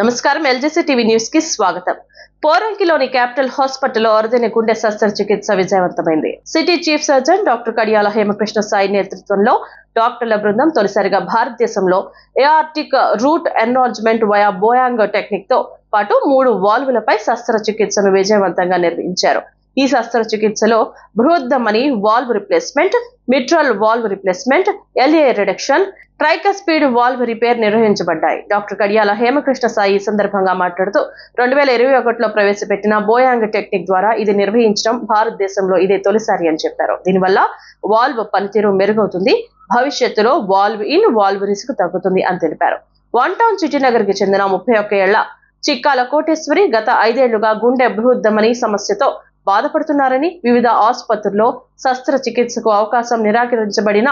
నమస్కారం. LGC TV న్యూస్కి స్వాగతం. పోరంకిలోని క్యాపిటల్ హాస్పిటల్లో అరుదైన గుండె శస్త్రచికిత్స విజయవంతమైంది. City chief surgeon doctor Kadiyala Hemakrishna Sai నేతృత్వంలో డాక్టర్ల బృందం తొలిసారిగా భారతదేశంలో ఏఆర్టిక్ రూట్ ఎన్రాల్జ్మెంట్ వయా బోయాంగ్ టెక్నిక్తో పాటు మూడు వాల్వులపై శస్త్రచికిత్సను విజయవంతంగా నిర్వహించారు. ఈ శస్త్రచికిత్సలో బృహద్దమని valve replacement mitral valve replacement LA reduction tricuspid valve repair నిర్వహించబడ్డాయి. Doctor Kadiyala Hemakrishna Sai ఈ సందర్భంగా మాట్లాడుతూ రెండు వేల ఇరవై ఒకటిలో ప్రవేశపెట్టిన బోయాంగ్ టెక్నిక్ ద్వారా ఇది నిర్వహించడం భారతదేశంలో ఇదే తొలిసారి అని చెప్పారు. దీనివల్ల వాల్వ్ పనితీరు మెరుగవుతుంది భవిష్యత్తులో వాల్వ్ ఇన్ వాల్వ్ రిస్క్ తగ్గుతుంది అని తెలిపారు. వన్ టౌన్ సిటీనగర్కి చెందిన ముప్పై ఒక్క ఏళ్ళ చిక్కాల కోటేశ్వరి గత ఐదేళ్ళుగా గుండె బృహద్దమని సమస్యతో బాధపడుతున్నారని వివిధ ఆసుపత్రుల్లో శస్త్రచికిత్సకు అవకాశం నిరాకరించబడిన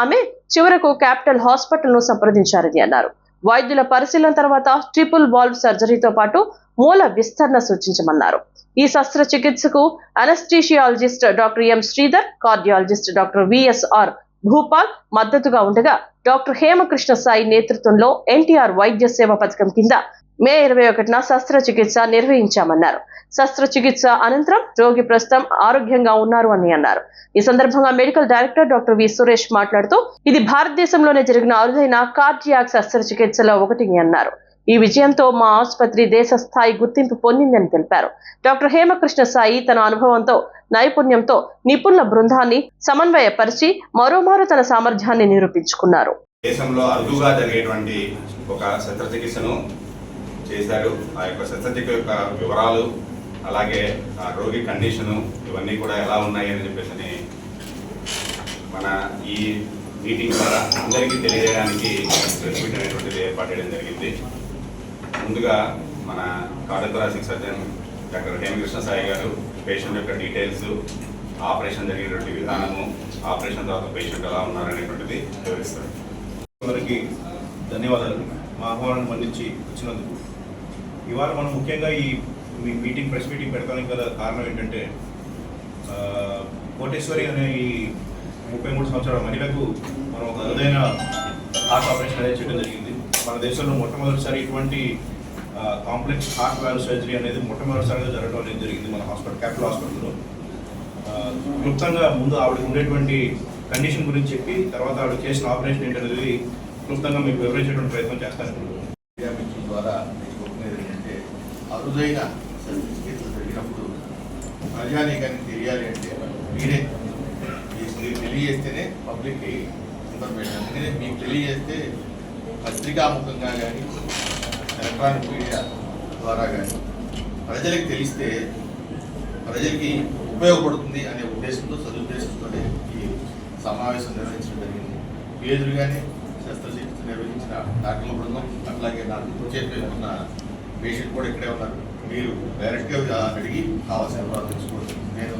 ఆమె చివరకు క్యాపిటల్ హాస్పిటల్ను సంప్రదించారని అన్నారు. వైద్యుల పరిశీలన తర్వాత ట్రిపుల్ వాల్వ్ సర్జరీతో పాటు మూల విస్తరణ సూచించమన్నారు. ఈ శస్త్రచికిత్సకు anaesthesiologist doctor M Sridhar cardiologist doctor VSR Bhupal మద్దతుగా ఉండగా డాక్టర్ హేమకృష్ణ సాయి నేతృత్వంలో ఎన్టీఆర్ వైద్య సేవ పథకం కింద మే ఇరవై ఒకటిన శస్త్రచికిత్స నిర్వహించామన్నారు. శస్త్రచికిత్స అనంతరం రోగి ప్రస్తుతం ఆరోగ్యంగా ఉన్నారు అని అన్నారు. ఈ సందర్భంగా medical director doctor V Suresh మాట్లాడుతూ ఇది భారతదేశంలోనే జరిగిన అరుదైన కార్డియాక్ శస్త్రచికిత్సలో ఒకటిని అన్నారు. ఈ విజయంతో మా ఆసుపత్రి దేశ స్థాయి గుర్తింపు పొందిందని తెలిపారు. డాక్టర్ హేమకృష్ణ సాయి తన అనుభవంతో నైపుణ్యంతో నిపుణుల బృందాన్ని సమన్వయపరిచి మరోమారు తన సామర్థ్యాన్ని నిరూపించుకున్నారు. దేశంలో అరుదుగా జరిగేటువంటి ఒక శస్త్రచికిత్సను చేశారు ఆ యొక్క శస్త్రచికిత్స యొక్క వివరాలు అలాగే ఆ రోగి కండిషను ఇవన్నీ కూడా ఎలా ఉన్నాయి అని చెప్పేసి అని మన ఈ మీటింగ్ ద్వారా అందరికీ తెలియజేయడానికి ప్రెస్ మీట్ అనేటువంటిది ఏర్పాటు చేయడం జరిగింది. ముందుగా మన cardiothoracic surgeon doctor Hemakrishna Sai garu patient యొక్క డీటెయిల్స్ ఆపరేషన్ జరిగినటువంటి విధానము ఆపరేషన్ తర్వాత పేషెంట్ ఎలా ఉన్నారనేటువంటిది వివరిస్తారు. అందరికీ ధన్యవాదాలు. మా ఆహ్వానం మన్నించి వచ్చినందుకు ఇవాళ మనం ముఖ్యంగా ఈ మీ మీటింగ్ ప్రెస్ మీటింగ్ పెడతానికి గల కారణం ఏంటంటే కోటేశ్వరి అనే ఈ ముప్పై మూడు సంవత్సరాల మహిళకు మనం ఒక అరుదైన హార్ట్ ఆపరేషన్ అనేది చేయడం జరిగింది. మన దేశంలో మొట్టమొదటిసారి ఇటువంటి కాంప్లెక్స్ హార్ట్ వాల్వ్ సర్జరీ అనేది మొట్టమొదటిసారిగా జరగడం అనేది జరిగింది మన హాస్పిటల్ క్యాపిటల్ హాస్పిటల్లో. క్లుప్తంగా ముందు ఆవిడకి ఉండేటువంటి కండిషన్ గురించి చెప్పి తర్వాత ఆవిడ చేసిన ఆపరేషన్ ఏంటనేది క్లుప్తంగా మీకు వివరించేటువంటి ప్రయత్నం చేస్తాను వ్యాపించి ద్వారా మీకు ఒప్పుకునేది ఏంటంటే అరుదైన శస్త్రచికిత్స జరిగినప్పుడు ప్రజానీకానికి తెలియాలి అంటే మీరే మీరు తెలియజేస్తేనే పబ్లిక్కి ఇన్ఫర్మేషన్. అందుకనే మీకు తెలియజేస్తే పత్రికాముఖంగా కానీ ఎలక్ట్రానిక్ మీడియా ద్వారా కానీ ప్రజలకు తెలిస్తే ప్రజలకి ఉపయోగపడుతుంది అనే ఉద్దేశంతో సదుద్దేశంతో ఈ సమావేశం నిర్వహించడం జరిగింది. మీ ఎదురుగానే శస్త్రచికిత్స నిర్వహించిన డాక్టర్ల బృందం అట్లాగే నాకు చెప్పి ఉన్న పేషెంట్ కూడా ఇక్కడే ఉన్నారు. మీరు డైరెక్ట్గా అడిగి కావాల్సిన వాళ్ళు తెలుసుకోవచ్చు నేను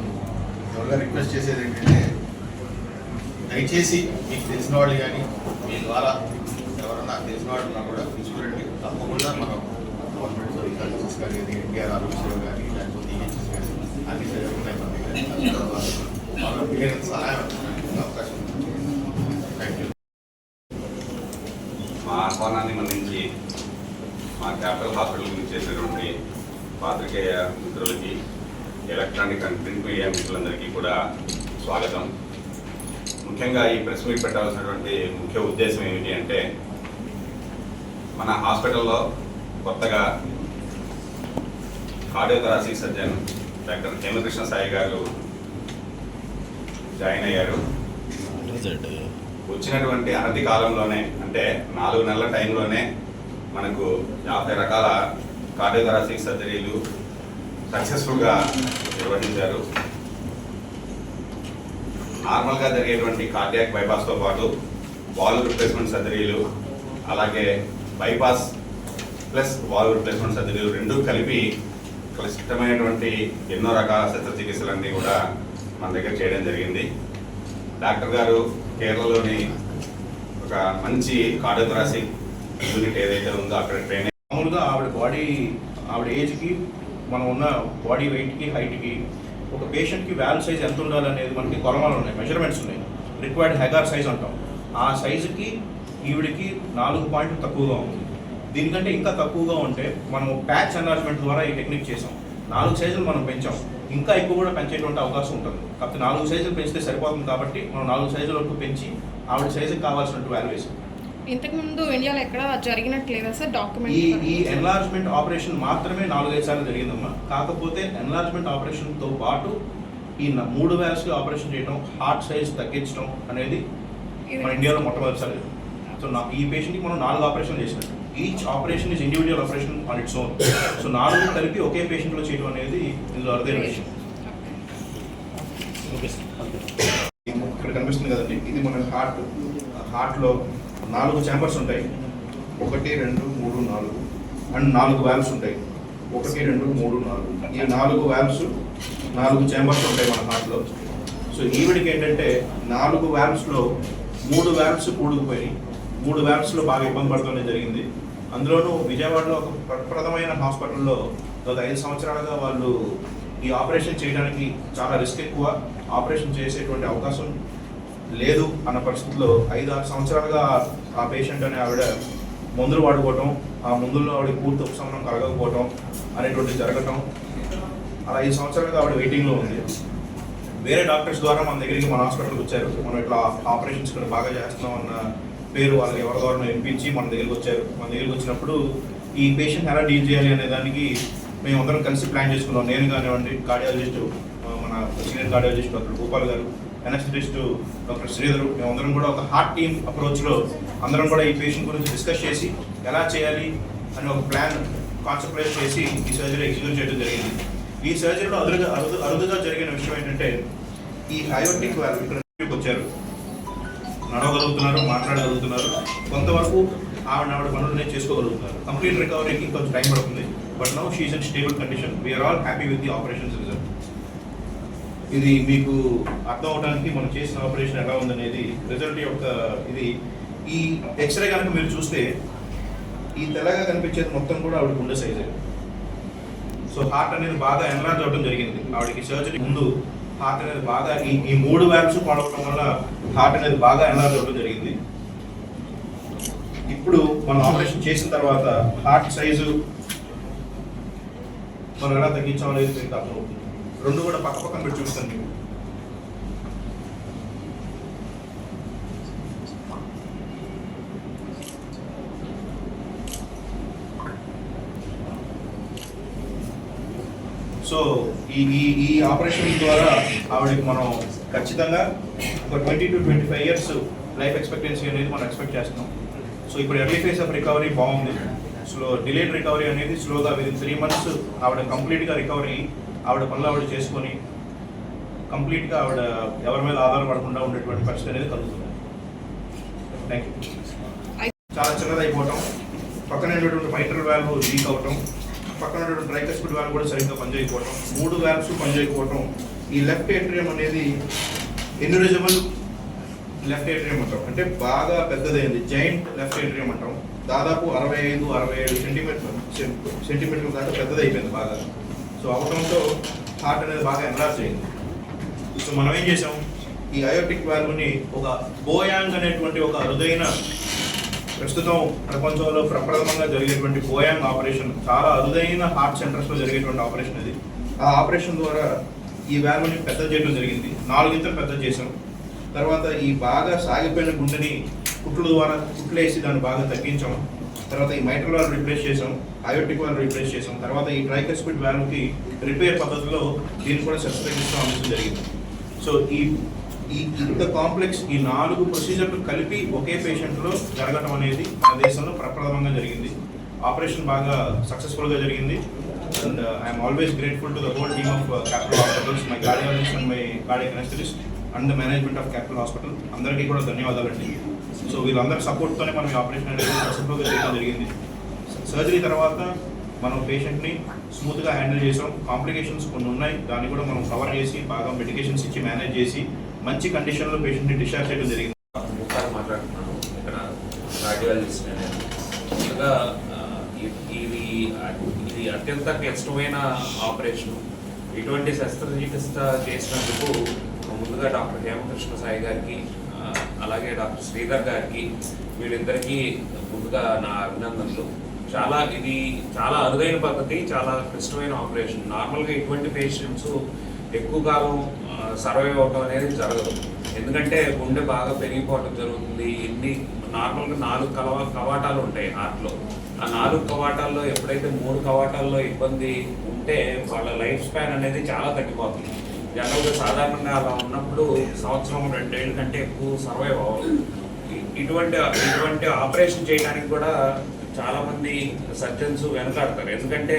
ఎవరిగా రిక్వెస్ట్ చేసేది ఏంటంటే దయచేసి మీకు తెలిసిన వాళ్ళు కానీ మీ ద్వారా ఎవరన్నా తెలిసిన వాళ్ళు ఉన్నా కూడా తీసుకురండి. తప్పకుండా మనం గవర్నమెంట్ సర్వీసెస్ కానీ ఎన్టీఆర్ ఆఫీసులో కానీ లేకపోతే ఈహెచ్ఎస్ కానీ అన్ని జరుగుతున్నాయి మన దగ్గర. సహాయం అవకాశం ఉంది థ్యాంక్ యూ మా ఆహ్వానాన్ని మన్నించి మా క్యాపిటల్ హాస్పిటల్ గురించి చేసినటువంటి పాత్రికేయ మిత్రులకి ఎలక్ట్రానిక్ అండ్ ప్రింట్ మీడియా మిత్రులందరికీ కూడా స్వాగతం. ముఖ్యంగా ఈ ప్రెస్ మీట్ పెట్టాల్సినటువంటి ముఖ్య ఉద్దేశం ఏమిటి అంటే మన హాస్పిటల్లో కొత్తగా cardiothoracic surgeon doctor Hemakrishna Sai garu join అయ్యారు. వచ్చినటువంటి అనతి కాలంలోనే అంటే నాలుగు నెలల టైంలోనే మనకు యాభై రకాల కార్డియోథరాసిక్ సర్జరీలు సక్సెస్ఫుల్గా నిర్వహించారు. నార్మల్గా జరిగేటువంటి కార్డియాక్ బైపాస్తో పాటు వాల్వ్ రిప్లేస్మెంట్ సర్జరీలు అలాగే బైపాస్ ప్లస్ వాల్వ్ రిప్లేస్మెంట్ సర్జరీలు రెండు కలిపి క్లిష్టమైనటువంటి ఎన్నో రకాల శస్త్రచికిత్సలన్నీ కూడా మన దగ్గర చేయడం జరిగింది. డాక్టర్ గారు కేరళలోని ఒక మంచి కార్డియోథరాసిక్ యూనిట్ ఏదైతే ఉందో అక్కడ ట్రైన్ మామూలుగా ఆవిడ బాడీ ఆవిడ ఏజ్కి మనం ఉన్న బాడీ వెయిట్కి హైట్కి ఒక పేషెంట్కి వ్యాల్ సైజ్ ఎంత ఉండాలనేది మనకి కొలమాలు ఉన్నాయి మెజర్మెంట్స్ ఉన్నాయి. రిక్వైర్డ్ హెగార్ సైజ్ అంటాం. ఆ సైజుకి ఈవిడికి నాలుగు పాయింట్లు తక్కువగా ఉంది. దీనికంటే ఇంకా తక్కువగా ఉంటే మనం ప్యాచ్ ఎన్లార్జ్మెంట్ ద్వారా ఈ టెక్నిక్ చేసాం నాలుగు సైజులు మనం పెంచాం. ఇంకా ఎక్కువ కూడా పెంచేటువంటి అవకాశం ఉంటుంది. కాబట్టి నాలుగు సైజులు పెంచితే సరిపోతుంది కాబట్టి మనం నాలుగు సైజుల వరకు పెంచి ఆవిడ సైజుకి కావాల్సినట్టు వాల్యుయేషన్ వేసాం ముందు ఇండియాలో ఎక్కడ జరిగినట్లేదా సార్ ఈ డాక్యుమెంట్ ఈ ఎన్లార్జ్మెంట్ ఆపరేషన్ మాత్రమే నాలుగైదు సార్లు జరిగిందమ్మా. కాకపోతే ఎన్లార్జ్మెంట్ ఆపరేషన్తో పాటు ఈ మూడు వ్యాల్స్ ఆపరేషన్ చేయడం హార్ట్ సైజ్ తగ్గించడం అనేది మన ఇండియాలో మొట్టమొదటిసారి సో నా ఈ పేషెంట్కి మనం నాలుగు ఆపరేషన్ చేసినట్టు each operation is individual operation on its own so నాలుగు కలిపి ఒకే పేషెంట్లో చేయడం అనేది ఇందులో అరుదైన విషయం. ఇక్కడ కనిపిస్తుంది కదండి. ఇది మన హార్ట్ హార్ట్లో నాలుగు ఛాంబర్స్ ఉంటాయి. ఒకటి రెండు మూడు నాలుగు అండ్ నాలుగు వాల్వ్స్ ఉంటాయి. ఒకటి రెండు మూడు నాలుగు. ఈ నాలుగు వాల్వ్స్ నాలుగు ఛాంబర్స్ ఉంటాయి మన హార్ట్లో సో ఈవిడికి ఏంటంటే నాలుగు వాల్వ్స్లో మూడు వాల్వ్స్ కూడుకుపోయి మూడు వాల్వ్స్లో బాగా ఇబ్బంది పడటం జరిగింది. అందులోనూ విజయవాడలో ఒక ప్రప్రదమైన హాస్పిటల్లో గత ఐదు సంవత్సరాలుగా వాళ్ళు ఈ ఆపరేషన్ చేయడానికి చాలా రిస్క్ ఎక్కువ. ఆపరేషన్ చేసేటువంటి అవకాశం లేదు అన్న పరిస్థితిలో ఐదు ఆరు సంవత్సరాలుగా ఆ పేషెంట్ అనే ఆవిడ మందులు వాడుకోవటం ఆ మందుల్లో ఆవిడ పూర్తి ఉపశమనం కలగకపోవటం అనేటువంటి జరగటం. అలా ఐదు సంవత్సరాలుగా ఆవిడ వెయిటింగ్లో ఉంది. వేరే డాక్టర్స్ ద్వారా మన దగ్గరికి మన హాస్పిటల్కి వచ్చారు. మనం ఇట్లా ఆపరేషన్స్ ఇక్కడ బాగా చేస్తున్నాం అన్న పేరు వాళ్ళకి ఎవరి ద్వారా వినిపించి మన దగ్గరికి వచ్చారు. మన దగ్గరికి వచ్చినప్పుడు ఈ పేషెంట్ ఎలా డీల్ చేయాలి అనే దానికి మేము అందరం కలిసి ప్లాన్ చేసుకున్నాం. నేను కానివ్వండి కార్డియాలజిస్టు మన సీనియర్ కార్డియాలజిస్ట్ అక్కడ గోపాల్ గారు. ఎనస్థిటిస్ట్ డాక్టర్ శ్రీధరు మేమందరం కూడా ఒక హార్ట్ టీమ్ అప్రోచ్లో అందరం కూడా ఈ పేషెంట్ గురించి డిస్కస్ చేసి ఎలా చేయాలి అని ఒక ప్లాన్ కాన్సన్ట్రేట్ చేసి ఈ సర్జరీ ఎగ్జిక్యూట్ చేయడం జరిగింది. ఈ సర్జరీలో అరుదుగా అరుదు అరుదుగా జరిగిన విషయం ఏంటంటే ఈ అయోటిక్ వారు ఇక్కడ వచ్చారు. నడవగలుగుతున్నారు మాట్లాడగలుగుతున్నారు. కొంతవరకు ఆవిడ ఆవిడ పనులు చేసుకోగలుగుతున్నారు కంప్లీట్ రికవరీకి కొంచెం టైం పడుతుంది. But now she is in stable condition we are all happy with the operations result ఇది మీకు అర్థం అవడానికి మనం చేసిన ఆపరేషన్ ఎలా ఉందనేది రిజల్ట్ యొక్క ఇది. ఈ ఎక్స్రే కనుక మీరు చూస్తే ఈ తెల్లగా కనిపించేది మొత్తం కూడా ఆవిడ గుండె సైజే సో హార్ట్ అనేది బాగా ఎన్లార్జ్ అవ్వడం జరిగింది. ఆవిడకి సర్జరీ ముందు హార్ట్ అనేది బాగా ఈ ఈ మూడు వ్యాప్స్ పాడవడం వల్ల హార్ట్ అనేది బాగా ఎన్లార్జ్ అవ్వడం జరిగింది. ఇప్పుడు మనం ఆపరేషన్ చేసిన తర్వాత హార్ట్ సైజు మనం ఎలా తగ్గించాం అనేది మీకు అర్థమవుతుంది. రెండు కూడా పక్క పక్కన పెట్టి చూస్తాను మీకు. సో ఈ ఈ ఈ ఆపరేషన్ ద్వారా ఆవిడకి మనం ఖచ్చితంగా ఒక twenty to twenty five years life expectancy అనేది మనం ఎక్స్పెక్ట్ చేస్తున్నాం. సో ఇప్పుడు ఎర్లీ ఫేస్ ఆఫ్ రికవరీ బాగుంది. స్లో డిలేడ్ రికవరీ అనేది స్లోగా విదిన్ త్రీ మంత్స్ ఆవిడ కంప్లీట్గా రికవరీ ఆవిడ పనులు ఆవిడ చేసుకొని కంప్లీట్గా ఆవిడ ఎవరి మీద ఆధారపడకుండా ఉండేటువంటి పరిస్థితి అనేది కలుగుతుంది. థ్యాంక్ యూ చాలా చిన్నదైపోవటం పక్కన ఉన్నటువంటి ఫైటర్ వాల్వ్ లీక్ అవటం పక్కన ఉన్నటువంటి ట్రైకస్పిడ్ వాల్వ్ కూడా సరిగ్గా పనిచేయకపోవటం మూడు వాల్వ్స్ పనిచేయకపోవటం ఈ లెఫ్ట్ ఏట్రియం అనేది ఎన్యూరిజబుల్ లెఫ్ట్ ఏట్రియం అంటాం. అంటే బాగా పెద్దదైంది. జైంట్ లెఫ్ట్ ఏట్రియం అంటాం. దాదాపు అరవై ఐదు అరవై ఏడు సెంటీమీటర్ సెంటీమీటర్ దాకా పెద్దదైపోయింది బాగా. సో అవటంతో హార్ట్ అనేది బాగా ఎన్లాజ్ అయింది. సో మనం ఏం చేసాం ఈ అయోటిక్ వాల్వ్ని ఒక బోయాంగ్ అనేటువంటి ఒక అరుదైన ప్రస్తుతం ప్రపంచంలో ప్రప్రథమంగా జరిగేటువంటి బోయాంగ్ ఆపరేషన్ చాలా అరుదైన హార్ట్ సెంటర్స్లో జరిగేటువంటి ఆపరేషన్ ఇది ఆ ఆపరేషన్ ద్వారా ఈ వాల్వ్ని పెద్ద చేయడం జరిగింది. నాలుగింతలు పెద్ద చేసాం తర్వాత ఈ బాగా సాగిపోయిన గుండెని కుట్లు ద్వారా కుట్లేసి దాన్ని బాగా తగ్గించాం. తర్వాత ఈ మైట్రల్ వాళ్ళు రిప్లేస్ చేసాం అయోటిక్ వాళ్ళు రిప్లేస్ చేసాం తర్వాత ఈ ట్రైకస్పిడ్ వాల్వ్కి రిపేర్ పద్ధతిలో దీన్ని కూడా శస్త్రచికిత్స అందించడం జరిగింది. సో ఈ ఈ ఇంత కాంప్లెక్స్ ఈ నాలుగు ప్రొసీజర్లు కలిపి ఒకే పేషెంట్లో జరగడం అనేది మన దేశంలో ప్రప్రథమంగా జరిగింది. ఆపరేషన్ బాగా సక్సెస్ఫుల్గా జరిగింది. And I'm always grateful to the whole team of Capital Hospitals my cardiologist and my cardiac anaesthetist and the management of Capital Hospital అందరికీ కూడా ధన్యవాదాలండి. సో వీళ్ళందరి సపోర్ట్తోనే మనం ఆపరేషన్ అనేది సక్సెస్ఫుల్గా చేయడం జరిగింది. సర్జరీ తర్వాత మనం పేషెంట్ని స్మూత్గా హ్యాండిల్ చేసాం. కాంప్లికేషన్స్ కొన్ని ఉన్నాయి. దాన్ని కూడా మనం కవర్ చేసి బాగా మెడికేషన్స్ ఇచ్చి మేనేజ్ చేసి మంచి కండిషన్లో పేషెంట్ని డిశ్చార్జ్ చేయడం జరిగింది. ముఖాలు మాట్లాడుతున్నాను ఇక్కడ కార్డియాలజిస్ట్ ముందుగా ఇది ఇది అత్యంత క్లిష్టమైన ఆపరేషన్ ఇటువంటి శస్త్రచికిత్స చేసినందుకు ముందుగా డాక్టర్ హేమకృష్ణ సాయి గారికి అలాగే డాక్టర్ శ్రీధర్ గారికి వీళ్ళిద్దరికీ ముందుగా నా అభినందనలు. చాలా ఇది చాలా అరుదైన పద్ధతి చాలా క్లిష్టమైన ఆపరేషన్. నార్మల్గా ఇటువంటి పేషెంట్స్ ఎక్కువ కాలం సర్వైవ్ అవటం అనేది జరగదు. ఎందుకంటే గుండె బాగా పెరిగిపోవటం జరుగుతుంది. ఎన్ని నార్మల్గా నాలుగు కలవ కవాటాలు ఉంటాయి హార్ట్లో. ఆ నాలుగు కవాటాల్లో ఎప్పుడైతే మూడు కవాటాల్లో ఇబ్బంది ఉంటే వాళ్ళ లైఫ్ స్పాన్ అనేది చాలా తగ్గిపోతుంది. జనరల్గా సాధారణంగా అలా ఉన్నప్పుడు సంవత్సరం రెండేళ్ళ కంటే ఎక్కువ సర్వైవ్ అవ్వదు ఇటువంటి ఇటువంటి ఆపరేషన్ చేయడానికి కూడా చాలా మంది సర్జన్స్ వెనకాడతారు. ఎందుకంటే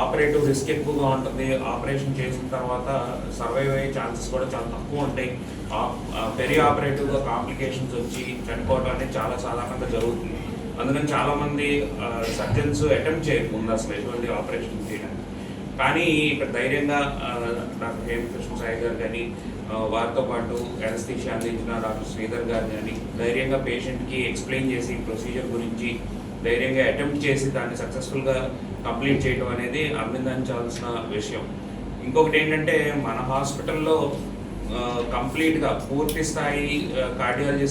ఆపరేటివ్ రిస్క్ ఎక్కువగా ఉంటుంది. ఆపరేషన్ చేసిన తర్వాత సర్వైవ్ అయ్యే ఛాన్సెస్ కూడా చాలా తక్కువ ఉంటాయి. పెరి ఆపరేటివ్గా కాంప్లికేషన్స్ వచ్చి చనిపోవడం అనేది చాలా సాధారణంగా జరుగుతుంది. అందుకని చాలామంది సర్జన్స్ అటెంప్ట్ చేయకుండా అసలు ఎటువంటి ఆపరేషన్ చేయడానికి. కానీ ఇక్కడ ధైర్యంగా డాక్టర్ హేమకృష్ణ సాయి గారు కానీ వారితో పాటు ఎనస్థిషి అందించిన డాక్టర్ శ్రీధర్ గారు కానీ ధైర్యంగా పేషెంట్కి ఎక్స్ప్లెయిన్ చేసి ప్రొసీజర్ గురించి ధైర్యంగా అటెంప్ట్ చేసి దాన్ని సక్సెస్ఫుల్గా కంప్లీట్ చేయడం అనేది అభినందించాల్సిన విషయం. ఇంకొకటి ఏంటంటే మన హాస్పిటల్లో కంప్లీట్గా పూర్తి స్థాయి కార్డియాలజీ